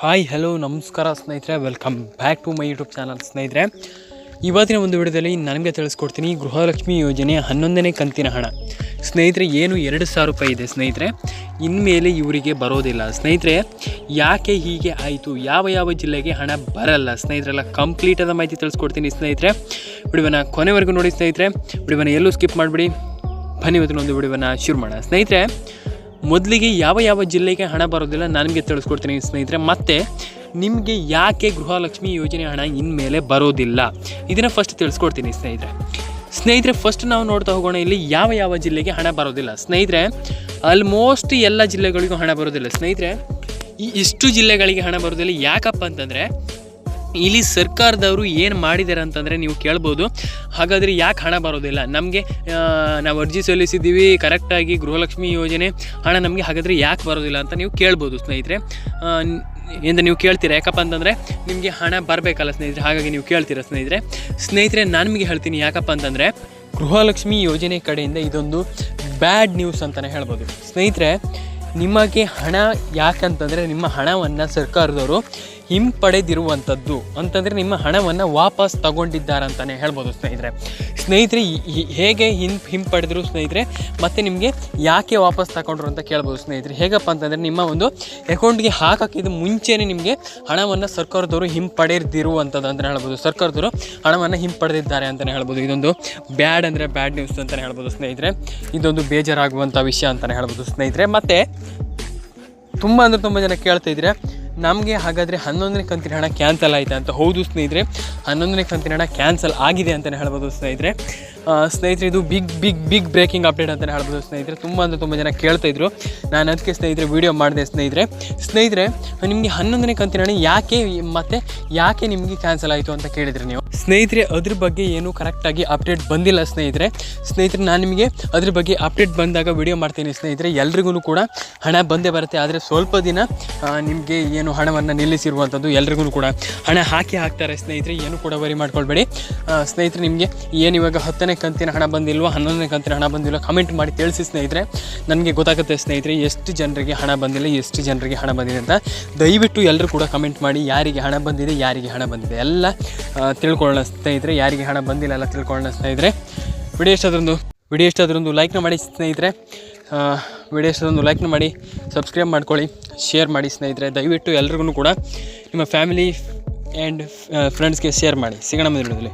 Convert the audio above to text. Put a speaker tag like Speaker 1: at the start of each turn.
Speaker 1: Hi, hello, ನಮಸ್ಕಾರ ಸ್ನೇಹಿತರೆ. Welcome back to my YouTube channel ಸ್ನೇಹಿತರೆ. ಇವತ್ತಿನ ಒಂದು ವಿಡಿಯೋದಲ್ಲಿ ನನಗೆ ತಿಳಿಸ್ಕೊಡ್ತೀನಿ ಗೃಹಲಕ್ಷ್ಮಿ ಯೋಜನೆ ಹನ್ನೊಂದನೇ ಕಂತಿನ ಹಣ. ಸ್ನೇಹಿತರೆ, ಏನು ಎರಡು ಸಾವಿರ ರೂಪಾಯಿ ಇದೆ ಸ್ನೇಹಿತರೆ? ಇನ್ಮೇಲೆ ಇವರಿಗೆ ಬರೋದಿಲ್ಲ. ಸ್ನೇಹಿತರೆ, ಯಾಕೆ ಹೀಗೆ ಆಯಿತು? ಯಾವ ಯಾವ ಜಿಲ್ಲೆಗೆ ಹಣ ಬರಲ್ಲ? ಸ್ನೇಹಿತರೆಲ್ಲ ಕಂಪ್ಲೀಟಾದ ಮಾಹಿತಿ ತಿಳಿಸ್ಕೊಡ್ತೀನಿ ಸ್ನೇಹಿತರೆ. ವಿಡಿಯೋನ ಕೊನೆವರೆಗೂ ನೋಡಿ ಸ್ನೇಹಿತರೆ. ವಿಡಿಯೋನ ಎಲ್ಲೂ ಸ್ಕಿಪ್ ಮಾಡಿಬಿಡಿ. ಬನ್ನಿ ಇವತ್ತಿನ ಒಂದು ವಿಡಿಯೋನ ಶುರು ಮಾಡೋಣ. ಸ್ನೇಹಿತರೆ ಮೊದಲಿಗೆ ಯಾವ ಯಾವ ಜಿಲ್ಲೆಗೆ ಹಣ ಬರೋದಿಲ್ಲ ನನಗೆ ತಿಳಿಸ್ಕೊಡ್ತೀನಿ ಸ್ನೇಹಿತರೆ. ಮತ್ತು ನಿಮಗೆ ಯಾಕೆ ಗೃಹಲಕ್ಷ್ಮಿ ಯೋಜನೆ ಹಣ ಇನ್ಮೇಲೆ ಬರೋದಿಲ್ಲ? ಇದನ್ನು ಫಸ್ಟ್ ತಿಳಿಸ್ಕೊಡ್ತೀನಿ ಸ್ನೇಹಿತರೆ. ಸ್ನೇಹಿತರೆ ಫಸ್ಟ್ ನಾವು ನೋಡ್ತಾ ಹೋಗೋಣ ಇಲ್ಲಿ ಯಾವ ಯಾವ ಜಿಲ್ಲೆಗೆ ಹಣ ಬರೋದಿಲ್ಲ. ಸ್ನೇಹಿತರೆ ಆಲ್ಮೋಸ್ಟ್ ಎಲ್ಲ ಜಿಲ್ಲೆಗಳಿಗೂ ಹಣ ಬರೋದಿಲ್ಲ. ಸ್ನೇಹಿತರೆ, ಈ ಇಷ್ಟು ಜಿಲ್ಲೆಗಳಿಗೆ ಹಣ ಬರೋದಿಲ್ಲ. ಯಾಕಪ್ಪ ಅಂತಂದರೆ ಇಲ್ಲಿ ಸರ್ಕಾರದವರು ಏನು ಮಾಡಿದ್ದಾರೆ ಅಂತಂದರೆ ನೀವು ಕೇಳ್ಬೋದು. ಹಾಗಾದರೆ ಯಾಕೆ ಹಣ ಬರೋದಿಲ್ಲ? ನಮಗೆ ನಾವು ಅರ್ಜಿ ಸಲ್ಲಿಸಿದ್ದೀವಿ ಕರೆಕ್ಟಾಗಿ ಗೃಹಲಕ್ಷ್ಮಿ ಯೋಜನೆ ಹಣ ನಮಗೆ ಹಾಗಾದರೆ ಯಾಕೆ ಬರೋದಿಲ್ಲ ಅಂತ ನೀವು ಕೇಳ್ಬೋದು ಸ್ನೇಹಿತರೆ. ಎಂದು ನೀವು ಕೇಳ್ತೀರಾ? ಯಾಕಪ್ಪ ಅಂತಂದರೆ ನಿಮಗೆ ಹಣ ಬರಬೇಕಲ್ಲ ಸ್ನೇಹಿತರೆ, ಹಾಗಾಗಿ ನೀವು ಕೇಳ್ತೀರಾ ಸ್ನೇಹಿತರೆ? ಸ್ನೇಹಿತರೆ, ನಾನು ನಿಮಗೆ ಹೇಳ್ತೀನಿ ಯಾಕಪ್ಪ ಅಂತಂದರೆ ಗೃಹಲಕ್ಷ್ಮಿ ಯೋಜನೆ ಕಡೆಯಿಂದ ಇದೊಂದು ಬ್ಯಾಡ್ ನ್ಯೂಸ್ ಅಂತಲೇ ಹೇಳ್ಬೋದು. ಸ್ನೇಹಿತರೆ, ನಿಮಗೆ ಹಣ ಯಾಕಂತಂದರೆ ನಿಮ್ಮ ಹಣವನ್ನು ಸರ್ಕಾರದವರು ಹಿಂಪಡೆದಿರುವಂಥದ್ದು ಅಂತಂದರೆ ನಿಮ್ಮ ಹಣವನ್ನು ವಾಪಸ್ ತಗೊಂಡಿದ್ದಾರೆ ಅಂತಲೇ ಹೇಳ್ಬೋದು ಸ್ನೇಹಿತರೆ. ಸ್ನೇಹಿತರೆ ಹೇಗೆ ಹಿಂ ಹಿಂಪಡೆದರು ಸ್ನೇಹಿತರೆ? ಮತ್ತು ನಿಮಗೆ ಯಾಕೆ ವಾಪಸ್ ತಗೊಂಡ್ರು ಅಂತ ಕೇಳ್ಬೋದು ಸ್ನೇಹಿತರೆ. ಹೇಗಪ್ಪ ಅಂತಂದರೆ ನಿಮ್ಮ ಒಂದು ಅಕೌಂಟ್ಗೆ ಹಾಕೋಕ್ಕಿಂತ ಮುಂಚೆನೇ ನಿಮಗೆ ಹಣವನ್ನು ಸರ್ಕಾರದವರು ಹಿಂಪಡೆದಿರುವಂಥದ್ದು ಅಂತಲೇ ಹೇಳ್ಬೋದು. ಸರ್ಕಾರದವರು ಹಣವನ್ನು ಹಿಂಪಡೆದಿದ್ದಾರೆ ಅಂತಲೇ ಹೇಳ್ಬೋದು. ಇದೊಂದು ಬ್ಯಾಡ್ ಅಂದರೆ ಬ್ಯಾಡ್ ನ್ಯೂಸ್ ಅಂತಲೇ ಹೇಳ್ಬೋದು ಸ್ನೇಹಿತರೆ. ಇದೊಂದು ಬೇಜಾರಾಗುವಂಥ ವಿಷಯ ಅಂತಲೇ ಹೇಳ್ಬೋದು ಸ್ನೇಹಿತರೆ. ಮತ್ತು ತುಂಬ ಅಂದರೆ ತುಂಬ ಜನ ಕೇಳ್ತಾ ಇದ್ರೆ ನಮಗೆ ಹಾಗಾದರೆ ಹನ್ನೊಂದನೇ ಕಂತಿನ ಹಣ ಕ್ಯಾನ್ಸಲ್ ಆಯಿತಾ ಅಂತ ಹೌದು ಸ್ನೇಹಿತರೆ. ಹನ್ನೊಂದನೇ ಕಂತಿನ ಹಣ ಕ್ಯಾನ್ಸಲ್ ಆಗಿದೆ ಅಂತಲೇ ಹೇಳ್ಬೋದು ಸ್ನೇಹಿತರೆ. ಸ್ನೇಹಿತರೆ, ಇದು big big big breaking update ಅಂತಲೇ ಹೇಳ್ಬೋದು ಸ್ನೇಹಿತರೆ. ತುಂಬ ಅಂದರೆ ತುಂಬ ಜನ ಕೇಳ್ತಾಯಿದ್ರು ನಾನು ಅದಕ್ಕೆ ಸ್ನೇಹಿತರೆ ವೀಡಿಯೋ ಮಾಡಿದೆ ಸ್ನೇಹಿತರೆ. ಸ್ನೇಹಿತರೆ, ನಿಮಗೆ ಹನ್ನೊಂದನೇ ಕಂತಿನ ಹಣ ಯಾಕೆ ಮತ್ತು ಯಾಕೆ ನಿಮಗೆ ಕ್ಯಾನ್ಸಲ್ ಆಯಿತು ಅಂತ ಕೇಳಿದ್ರಿ ನೀವು? ಸ್ನೇಹಿತರೆ ಅದ್ರ ಬಗ್ಗೆ ಏನು ಕರೆಕ್ಟಾಗಿ ಅಪ್ಡೇಟ್ ಬಂದಿಲ್ಲ ಸ್ನೇಹಿತರೆ. ಸ್ನೇಹಿತರೆ ನಾನು ನಿಮಗೆ ಅದ್ರ ಬಗ್ಗೆ ಅಪ್ಡೇಟ್ ಬಂದಾಗ ವಿಡಿಯೋ ಮಾಡ್ತೀನಿ ಸ್ನೇಹಿತರೆ. ಎಲ್ರಿಗೂ ಕೂಡ ಹಣ ಬಂದೇ ಬರುತ್ತೆ ಆದರೆ ಸ್ವಲ್ಪ ದಿನ ನಿಮಗೆ ಏನು ಹಣವನ್ನು ನಿಲ್ಲಿಸಿರುವಂಥದ್ದು ಎಲ್ರಿಗೂ ಕೂಡ ಹಣ ಹಾಕಿ ಹಾಕ್ತಾರೆ ಸ್ನೇಹಿತರೆ ಏನು ಕೂಡ ವರಿ ಮಾಡ್ಕೊಳ್ಬೇಡಿ. ಸ್ನೇಹಿತರೆ ನಿಮಗೆ ಏನು ಇವಾಗ ಹತ್ತನೇ ಕಂತಿನ ಹಣ ಬಂದಿಲ್ವೋ ಹನ್ನೊಂದನೇ ಕಂತಿನ ಹಣ ಬಂದಿಲ್ವೋ ಕಮೆಂಟ್ ಮಾಡಿ ತಿಳಿಸಿ ಸ್ನೇಹಿತರೆ. ನನಗೆ ಗೊತ್ತಾಗುತ್ತೆ ಸ್ನೇಹಿತರೆ ಎಷ್ಟು ಜನರಿಗೆ ಹಣ ಬಂದಿಲ್ಲ ಎಷ್ಟು ಜನರಿಗೆ ಹಣ ಬಂದಿದೆ ಅಂತ. ದಯವಿಟ್ಟು ಎಲ್ಲರೂ ಕೂಡ ಕಮೆಂಟ್ ಮಾಡಿ ಯಾರಿಗೆ ಹಣ ಬಂದಿದೆ ಯಾರಿಗೆ ಹಣ ಬಂದಿದೆ ಎಲ್ಲ ಆ, ತಿಳ್ಕೊಳ್ಳೋಣ ಸ್ನೇಹಿತರೆ, ಯಾರಿಗೆ ಹಣ ಬಂದಿಲ್ಲ ಎಲ್ಲ ತಿಳ್ಕೊಳ್ಳೋಣ ಸ್ನೇಹಿತರೆ. ವಿಡಿಯೋ ಎಷ್ಟಾದ್ರೂ ವಿಡಿಯೋ ಎಷ್ಟಾದ್ರೂ ಲೈಕ್ನ ಮಾಡಿ ಸ್ನೇಹಿತರೆ. ವಿಡಿಯೋ ಎಷ್ಟಾದ್ರೊಂದು ಲೈಕ್ನ ಮಾಡಿ ಸಬ್ಸ್ಕ್ರೈಬ್ ಮಾಡ್ಕೊಳ್ಳಿ ಶೇರ್ ಮಾಡಿ ಸ್ನೇಹಿತರೆ. ದಯವಿಟ್ಟು ಎಲ್ರಿಗೂ ಕೂಡ ನಿಮ್ಮ ಫ್ಯಾಮಿಲಿ ಆ್ಯಂಡ್ ಫ್ರೆಂಡ್ಸ್ಗೆ ಶೇರ್ ಮಾಡಿ. ಸಿಗೋಣ ಮುಂದಿನ